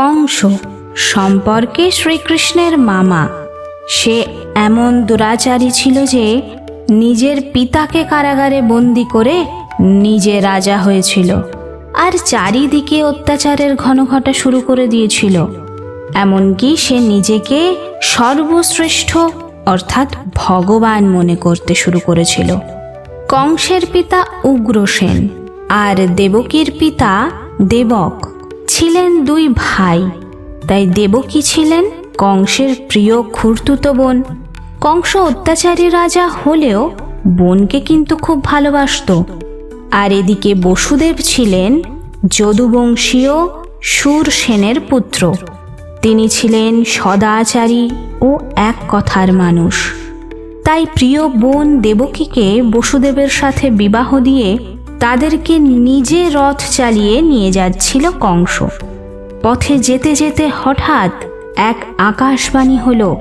কংস সম্পর্কে শ্রীকৃষ্ণের মামা। সে এমন দুরাচারী ছিল যে নিজের পিতাকে কারাগারে বন্দি করে নিজে রাজা হয়েছিল আর চারিদিকে অত্যাচারের ঘনঘটা শুরু করে দিয়েছিল। এমনকি সে নিজেকে সর্বশ্রেষ্ঠ অর্থাৎ ভগবান মনে করতে শুরু করেছিল। কংসের পিতা উগ্রসেন আর দেবকীর পিতা দেবক। ছিলেন দুই ভাই। তাই দেবকী ছিলেন কংসের প্রিয় খুর্তুতো বোন। কংস অত্যাচারী রাজা হলেও বোনকে কিন্তু খুব ভালোবাসতো। আর এদিকে বসুদেব ছিলেন যদুবংশীয় সুরসেনের পুত্র। তিনি ছিলেন সদাচারী ও এক কথার মানুষ। তাই প্রিয় বোন দেবকীকে বসুদেবের সাথে বিবাহ দিয়ে তাদেরকে নিজে রথ চালিয়ে নিয়ে যাচ্ছিল কংস। পথে যেতে যেতে হঠাৎ এক আকাশবাণী হল,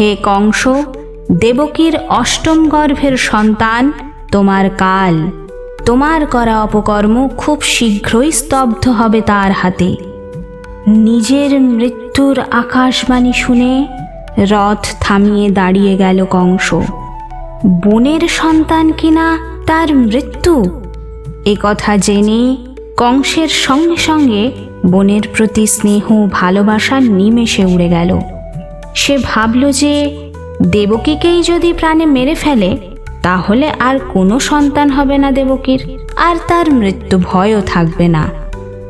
হে কংস, দেবকীর অষ্টম গর্ভের সন্তান তোমার কাল। তোমার করা অপকর্ম খুব শীঘ্রই স্তব্ধ হবে তার হাতে। নিজের মৃত্যুর আকাশবাণী শুনে রথ থামিয়ে দাঁড়িয়ে গেল কংস। বোনের সন্তান কিনা তার মৃত্যু? এ কথা জেনে কংসের সঙ্গে সঙ্গে বোনের প্রতি স্নেহ, ভালোবাসা নিমেষে উড়ে গেল। সে ভাবল যে দেবকীকেই যদি প্রাণে মেরে ফেলে, তাহলে আর কোনো সন্তান হবে না দেবকীর, আর তার মৃত্যু ভয়ও থাকবে না।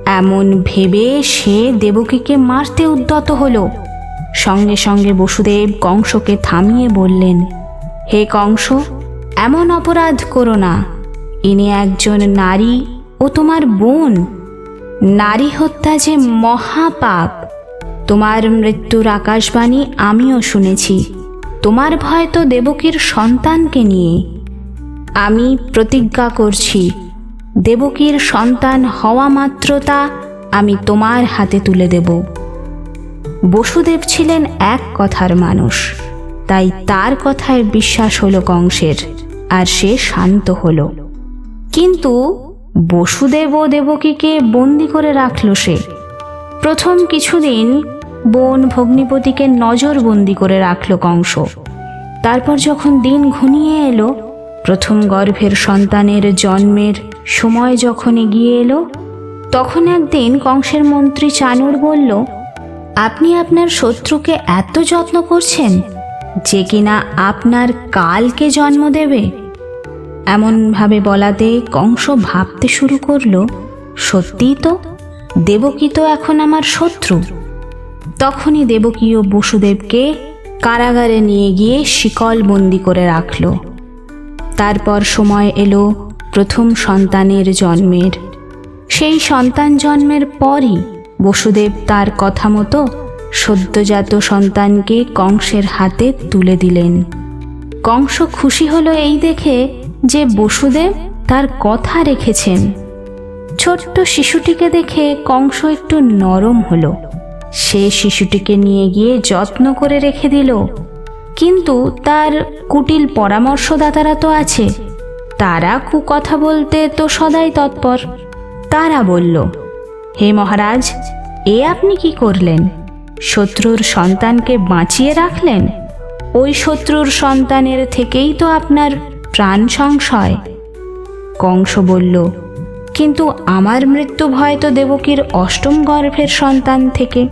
এমন ভেবে সে দেবকীকে মারতে উদ্যত হলো। সঙ্গে সঙ্গে বসুদেব কংসকে থামিয়ে বললেন, হে কংস, এমন অপরাধ করো না। ইনি একজন নারী ও তোমার বোন। নারী হত্যা যে মহাপাপ। তোমার মৃত্যুর আকাশবাণী আমিও শুনেছি। তোমার ভয় তো দেবকীর সন্তানকে নিয়ে। আমি প্রতিজ্ঞা করছি, দেবকীর সন্তান হওয়া মাত্র তা আমি তোমার হাতে তুলে দেব। বসুদেব ছিলেন এক কথার মানুষ, তাই তার কথায় বিশ্বাস হলো কংসের, আর সে শান্ত হলো। কিন্তু বসুদেব দেবকীকে বন্দি করে রাখল সে। প্রথম কিছুদিন বোন ভগ্নিপতিকে নজরবন্দি করে রাখল কংস। তারপর যখন দিন ঘনিয়ে এলো, প্রথম গর্ভের সন্তানের জন্মের সময় যখন এগিয়ে এলো, তখন একদিন কংসের মন্ত্রী চানুর বলল, আপনি আপনার শত্রুকে এত যত্ন করছেন যে কিনা আপনার কালকে জন্ম দেবে? এমনভাবে বলাতে কংস ভাবতে শুরু করল, সত্যিই তো, দেবকী তো এখন আমার শত্রু। তখনই দেবকী ও বসুদেবকে কারাগারে নিয়ে গিয়ে শিকল বন্দি করে রাখল। তারপর সময় এলো প্রথম সন্তানের জন্মের। সেই সন্তান জন্মের পরই বসুদেব তার কথা মতো সদ্যজাত সন্তানকে কংসের হাতে তুলে দিলেন। কংস খুশি হলো এই দেখে যে বসুদেব তার কথা রেখেছেন। ছোট্ট শিশুটিকে দেখে কংস একটু নরম হলো। সে শিশুটিকে নিয়ে গিয়ে যত্ন করে রেখে দিল। কিন্তু তার কুটিল পরামর্শদাতারা তো আছে। তারা কুকথা বলতে তো সদাই তৎপর। তারা বলল, হে মহারাজ, এ আপনি কি করলেন? শত্রুর সন্তানকে বাঁচিয়ে রাখলেন? ওই শত্রুর সন্তানের থেকেই তো আপনার প্রাণ সংশয়। কংস বলল, কিন্তু আমার মৃত্যু ভয় তো দেবকীর অষ্টম গর্ভের সন্তান থেকে।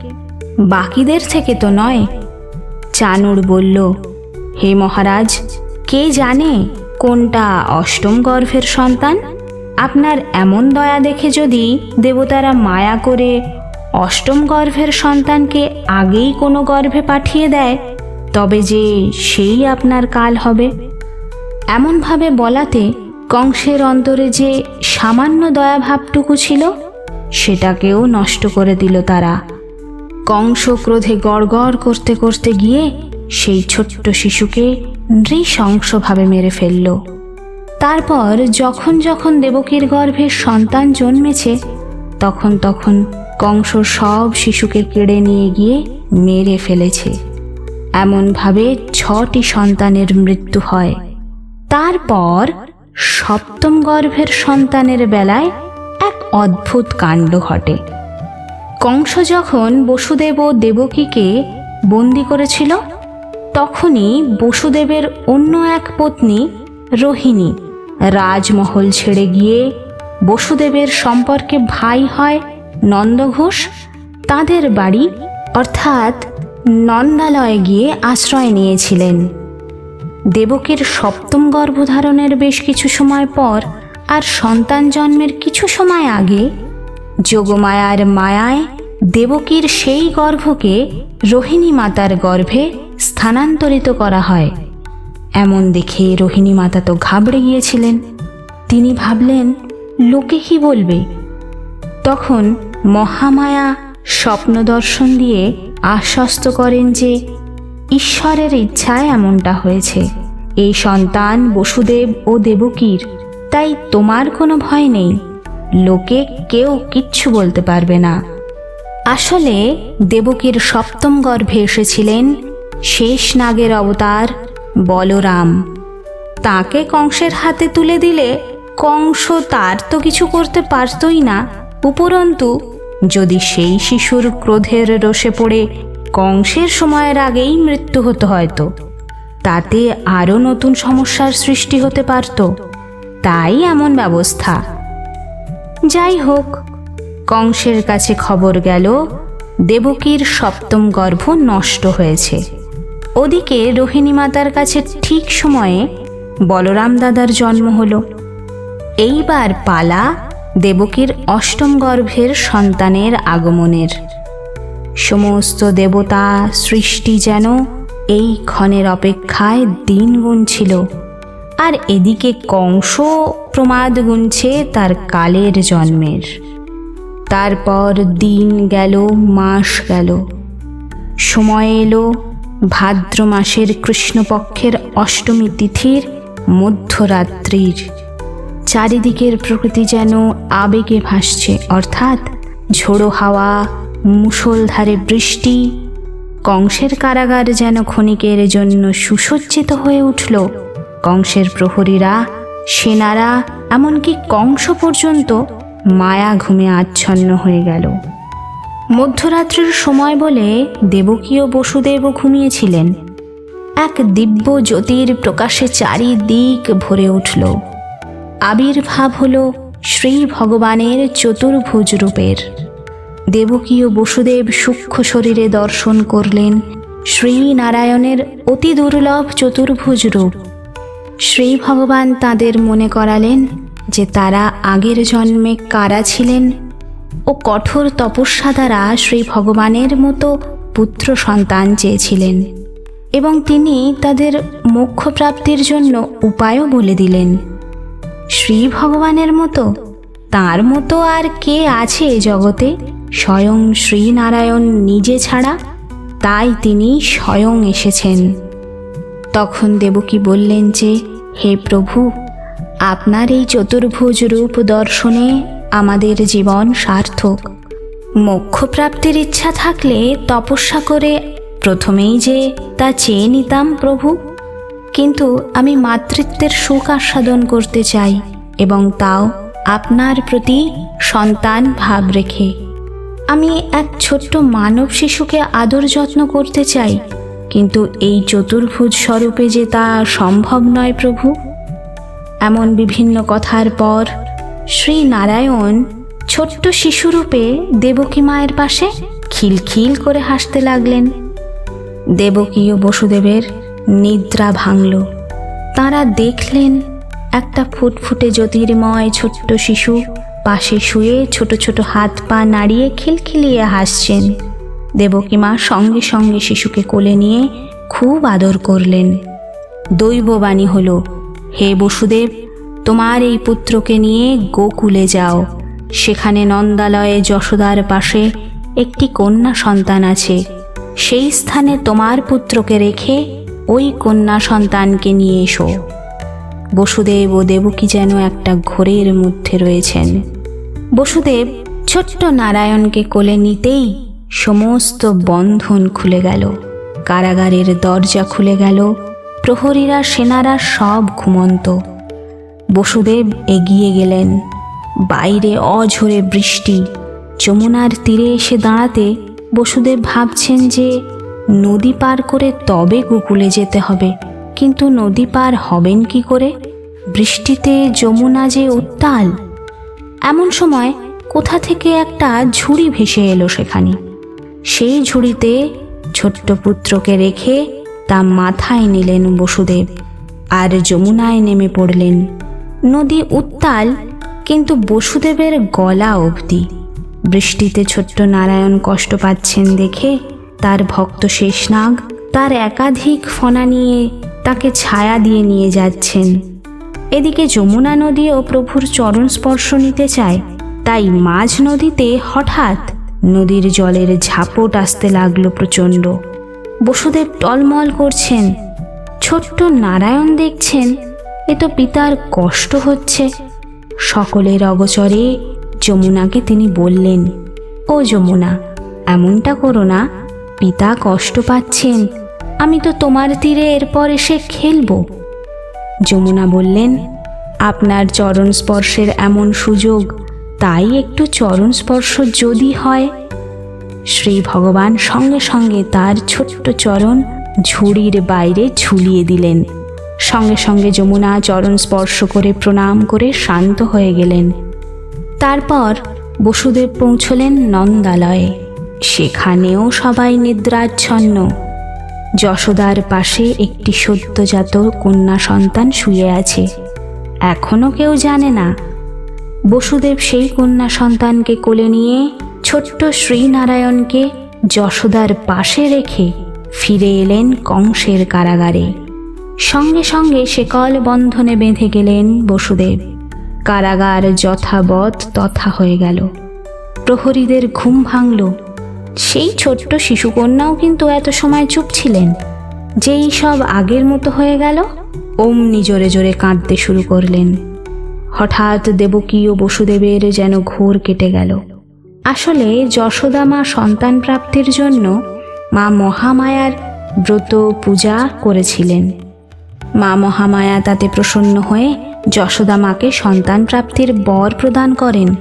বাকিদের থেকে তো নয়। চানুর বলল, হে মহারাজ, কে জানে কোনটা অষ্টম গর্ভের সন্তান? আপনার এমন দয়া দেখে যদি দেবতারা মায়া করে অষ্টম গর্ভের সন্তানকে আগেই কোনো গর্ভে পাঠিয়ে দেয়, তবে যে সেই আপনার কাল হবে। এমনভাবে বলাতে কংসের অন্তরে যে সামান্য দয়াভাবটুকু ছিল, সেটাকেও নষ্ট করে দিল তারা। কংস ক্রোধে গড়গড় করতে করতে গিয়ে সেই ছোট্ট শিশুকে নৃশংসভাবে মেরে ফেলল। তারপর যখন যখন দেবকীর গর্ভে সন্তান জন্মেছে, তখন তখন কংস সব শিশুকে কেড়ে নিয়ে গিয়ে মেরে ফেলেছে। এমনভাবে ছটি সন্তানের মৃত্যু হয়। তারপর সপ্তম গর্ভের সন্তানের বেলায় এক অদ্ভুত কাণ্ড ঘটে। কংস যখন বসুদেব ও দেবকীকে বন্দি করেছিল, তখনই বসুদেবের অন্য এক পত্নী, রোহিণী, রাজমহল ছেড়ে গিয়ে বসুদেবের সম্পর্কে ভাই হয় নন্দঘোষ তাদের বাড়ি অর্থাৎ নন্দালয়ে গিয়ে আশ্রয় নিয়েছিলেন। দেবকীর সপ্তম গর্ভধারণের বেশ কিছু সময় পর আর সন্তান জন্মের কিছু সময় আগে যোগমায়ার মায়ায় দেবকীর সেই গর্ভকে রোহিণী মাতার গর্ভে স্থানান্তরিত করা হয়। এমন দেখে রোহিণী মাতা তো ঘাবড়ে গিয়েছিলেন। তিনি ভাবলেন, লোকে কি বলবে? তখন মহামায়া স্বপ্ন দর্শন দিয়ে আশ্বস্ত করেন যে ঈশ্বরের ইচ্ছায় এমনটা হয়েছে। এই সন্তান বসুদেব ও দেবকীর, তাই তোমার কোনো ভয় নেই। লোকে কেউ কিচ্ছু বলতে পারবে না। আসলে দেবকীর সপ্তম গর্ভে এসেছিলেন শেষ নাগের অবতার বলরাম। তাকে কংসের হাতে তুলে দিলে কংস তার তো কিছু করতে পারতই না। উপরন্তু, যদি সেই শিশুর ক্রোধের রোষে পড়ে কংসের সময়ের আগেই মৃত্যু হতো হয়তো। তাতে আরও নতুন সমস্যার সৃষ্টি হতে পারত। তাই এমন ব্যবস্থা। যাই হোক, কংসের কাছে খবর গেল, দেবকীর সপ্তম গর্ভ নষ্ট হয়েছে। ওদিকে রোহিণী মাতার কাছে ঠিক সময়ে বলরাম দাদার জন্ম হলো। এইবার পালা দেবকীর অষ্টম গর্ভের সন্তানের আগমনের। সমস্ত দেবতা সৃষ্টি যেন এই ক্ষণের অপেক্ষায় দিন গুনছিল। আর এদিকে কংস প্রমাদ গুনছে তার কালের জন্মের। তারপর দিন গেল, মাস গেল। সময় এলো, ভাদ্র মাসের কৃষ্ণপক্ষের অষ্টমী তিথির মধ্যরাত্রির। চারিদিকের প্রকৃতি যেন আবেগে ভাসছে, অর্থাৎ ঝোড়ো হাওয়া মুষলধারে বৃষ্টি, কংসের কারাগার যেন ক্ষণিকের জন্য সুসজ্জিত হয়ে উঠল। কংসের প্রহরীরা, সেনারা, এমনকি কংস পর্যন্ত মায়া ঘুমে আচ্ছন্ন হয়ে গেল। মধ্যরাত্রির সময় বলে দেবকীয় ও বসুদেবও ঘুমিয়েছিলেন। এক দিব্য জ্যোতির প্রকাশে চারিদিক ভরে উঠল। আবির্ভাব হল শ্রী ভগবানের চতুর্ভুজ রূপের। দেবকী ও বসুদেব সূক্ষ্ম শরীরে দর্শন করলেন। শ্রীনারায়ণের অতি দুর্লভ চতুর্ভুজ রূপ। শ্রী ভগবান তাদের মনে করালেন যে তারা আগের জন্মে কারা ছিলেন ও কঠোর তপস্যা দ্বারা শ্রী ভগবানের মতো পুত্র সন্তান চেয়েছিলেন এবং তিনি তাদের মোক্ষ প্রাপ্তির জন্য উপায়ও বলে দিলেন। শ্রী ভগবানের মতো, তার মতো আর কে আছে জগতে? স্বয়ং শ্রীনারায়ণ নিজে ছাড়া, তাই তিনি স্বয়ং এসেছেন। তখন দেবকী বললেন যে, হে প্রভু, আপনার এই চতুর্ভুজ রূপ দর্শনে আমাদের জীবন সার্থক। মোক্ষ প্রাপ্তির ইচ্ছা থাকলে তপস্যা করে প্রথমেই যে তা চেয়ে নিতাম প্রভু। কিন্তু আমি মাতৃত্বের সুখ আস্বাদন করতে চাই এবং তাও আপনার প্রতি সন্তান ভাব রেখে। আমি এক ছোট্ট মানব শিশুকে আদর যত্ন করতে চাই, কিন্তু এই চতুর্ভুজ স্বরূপে যে তা সম্ভব নয় প্রভু। এমন বিভিন্ন কথার পর শ্রী নারায়ণ ছোট্ট শিশুরূপে দেবকী মায়ের পাশে খিলখিল করে হাসতে লাগলেন। দেবকী ও বসুদেবের নিদ্রা ভাঙল। তারা দেখলেন একটা ফুটফুটে জ্যোতির্ময় ছোট্ট শিশু পাশে শুয়ে ছোট ছোট হাত পা নাড়িয়ে খিলখিলিয়ে হাসছেন। দেবকী মা সঙ্গে সঙ্গে শিশুকে কোলে নিয়ে খুব আদর করলেন। দৈববাণী হল, হে বসুদেব, তোমার এই পুত্রকে নিয়ে গোকুলে যাও। সেখানে নন্দালয়ে যশোদার পাশে একটি কন্যা সন্তান আছে। সেই স্থানে তোমার পুত্রকে রেখে ওই কন্যা সন্তানকে নিয়ে এসো। বসুদেব ও দেবকী যেন একটা ঘোরের মধ্যে রয়েছেন। বসুদেব ছোট্ট নারায়ণকে কোলে নিতেই সমস্ত বন্ধন খুলে গেল। কারাগারের দরজা খুলে গেল। প্রহরীরা, সেনারা সব ঘুমন্ত। বসুদেব এগিয়ে গেলেন। বাইরে অঝরে বৃষ্টি। যমুনার তীরে এসে দাঁড়াতে বসুদেব ভাবছেন যে নদী পার করে তবে গোকুলে যেতে হবে। কিন্তু নদী পার হবেন কি করে? বৃষ্টিতে যমুনা যে উত্তাল এমন সময় কোথা থেকে একটা ঝুড়ি ভেসে এলো সেখানে। সেই ঝুড়িতে ছোট্ট পুত্রকে রেখে তা মাথায় নিলেন বসুদেব আর যমুনায় নেমে পড়লেন। নদী উত্তাল, কিন্তু বসুদেবের গলা অবধি। বৃষ্টিতে ছোট্ট নারায়ণ কষ্ট পাচ্ছেন দেখে তার ভক্ত শেষনাগ তার একাধিক ফনা নিয়ে তাকে ছায়া দিয়ে নিয়ে যাচ্ছেন। এদিকে যমুনা নদীও প্রভুর চরণ স্পর্শ নিতে চায়, তাই মাঝ নদীতে হঠাৎ নদীর জলের ঝাপট আসতে লাগল প্রচণ্ড। বসুদেব টলমল করছেন। ছোট্ট নারায়ণ দেখছেন, এ তো পিতার কষ্ট হচ্ছে। সকলের অগচরে যমুনাকে তিনি বললেন, ও যমুনা, এমনটা করো না, পিতা কষ্ট পাচ্ছেন। আমি তো তোমার তীরে এরপর এসে খেলব। যমুনা বললেন, আপনার চরণ স্পর্শের এমন সুযোগ, তাই একটু চরণ স্পর্শ যদি হয়? শ্রী ভগবান সঙ্গে সঙ্গে তার ছোট্ট চরণ ঝুড়ির বাইরে ঝুলিয়ে দিলেন। সঙ্গে সঙ্গে যমুনা চরণ স্পর্শ করে প্রণাম করে শান্ত হয়ে গেলেন। তারপর বসুদেব পৌঁছলেন নন্দালয়ে। সেখানেও সবাই নিদ্রাচ্ছন্ন। যশোদার পাশে একটি সদ্যজাত কন্যা সন্তান শুয়ে আছে। এখনও কেউ জানে না। বসুদেব সেই কন্যা সন্তানকে কোলে নিয়ে ছোট্ট শ্রীনারায়ণকে যশোদার পাশে রেখে ফিরে এলেন কংসের কারাগারে। সঙ্গে সঙ্গে সেকল বন্ধনে বেঁধে গেলেন বসুদেব। কারাগার যথাবৎ তথা হয়ে গেল। প্রহরীদের ঘুম ভাঙল। সেই ছোট্ট শিশুকন্যাও কিন্তু এত সময় চুপ ছিলেন। যেই সব আগের মতো হয়ে গেল, অমনি জোরে জোরে কাঁদতে শুরু করলেন। হঠাৎ দেবকী ও বসুদেবের যেন ঘোর কেটে গেল। আসলে যশোদা মা সন্তান প্রাপ্তির জন্য মা মহামায়ার ব্রত পূজা করেছিলেন। মা মহামায়া তাতে প্রসন্ন হয়ে যশোদা মাকে সন্তান প্রাপ্তির বর প্রদান করেন।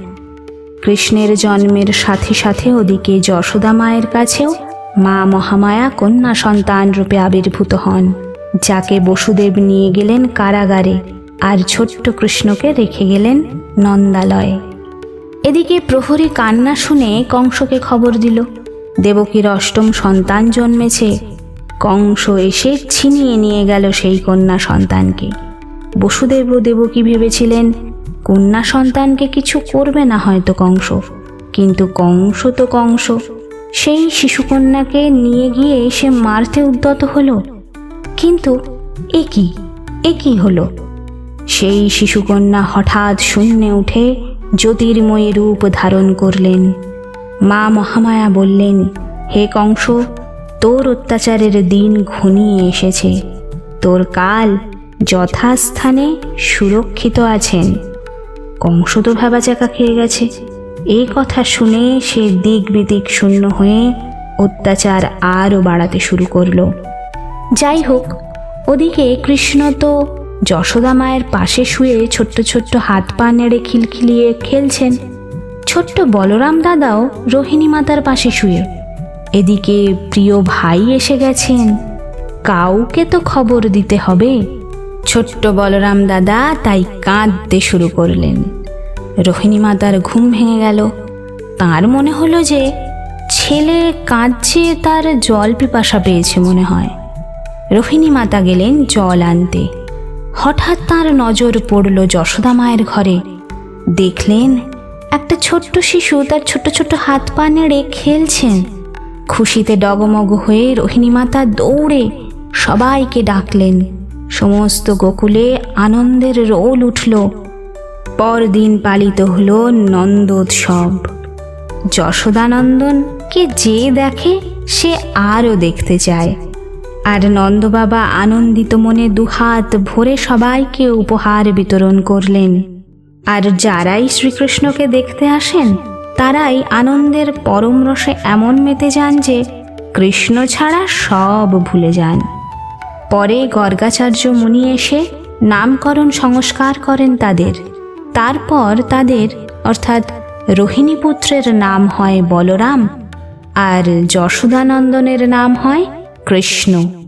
কৃষ্ণের জন্মের সাথে সাথে ওদিকে যশোদা মায়ের কাছেও মা মহামায়া কন্যা সন্তান রূপে আবির্ভূত হন, যাকে বসুদেব নিয়ে গেলেন কারাগারে আর ছোট্ট কৃষ্ণকে রেখে গেলেন নন্দালয়ে। এদিকে প্রহরী কান্না শুনে কংসকে খবর দিল, দেবকীর অষ্টম সন্তান জন্মেছে, কংস এসে ছিনিয়ে নিয়ে গেল সেই কন্যা সন্তানকে। বসুদেব ও দেবকী ভেবেছিলেন কন্যা সন্তানকে কিছু করবে না হয়তো কংস। কিন্তু কংস তো কংস। সেই শিশুকন্যাকে নিয়ে গিয়ে সে মারতে উদ্যত হলো। কিন্তু এ কি? এ কি হলো? সেই শিশুকন্যা হঠাৎ শূন্যে উঠে জ্যোতির্ময়ী রূপ ধারণ করলেন। মা মহামায়া বললেন, হে কংস, তোর অত্যাচারের দিন ঘনিয়ে এসেছে। তোর কাল যথাস্থানে সুরক্ষিত আছেন। কংস তো ভেবাচাকা খেয়ে গেছে। এই কথা শুনে সে দিক বিদিক শূন্য হয়ে অত্যাচার আরও বাড়াতে শুরু করল। যাই হোক, ওদিকে কৃষ্ণ তো যশোদা মায়ের পাশে শুয়ে ছোট্ট ছোট্ট হাত পা নেড়ে খিলখিলিয়ে খেলছেন। ছোট্ট বলরাম দাদাও রোহিণী মাতার পাশে শুয়ে। এদিকে প্রিয় ভাই এসে গেছেন। কাউকে তো খবর দিতে হবে। ছোট্ট বলরাম দাদা তাই কাঁদতে শুরু করলেন। রোহিণী মাতার ঘুম ভেঙে গেল। তার মনে হলো যে ছেলে কাঁদছে, তার জল পিপাসা পেয়েছে মনে হয়। রোহিণী মাতা গেলেন জল আনতে। হঠাৎ তার নজর পড়ল যশোদা মায়ের ঘরে। দেখলেন একটা ছোট্ট শিশু তার ছোট ছোট হাত পা নেড়ে খেলছেন। খুশিতে ডগমগ হয়ে রোহিণী মাতা দৌড়ে সবাইকে ডাকলেন। সমস্ত গোকুলে আনন্দের রোল উঠল। পরদিন পালিত হল নন্দোৎসব। যশোদানন্দনকে যে দেখে, সে আরও দেখতে চায়। আর নন্দবাবা আনন্দিত মনে দুহাত ভরে সবাইকে উপহার বিতরণ করলেন। আর যারাই শ্রীকৃষ্ণকে দেখতে আসেন, তারাই আনন্দের পরম রসে এমন মেতে যান যে, কৃষ্ণ ছাড়া সব ভুলে যান। পরে গর্গাচার্য মুনি এসে নামকরণ সংস্কার করেন তাদের। তারপর তাদের, অর্থাৎ রোহিণীপুত্রের নাম হয় বলরাম আর যশোদানন্দনের নাম হয় কৃষ্ণ।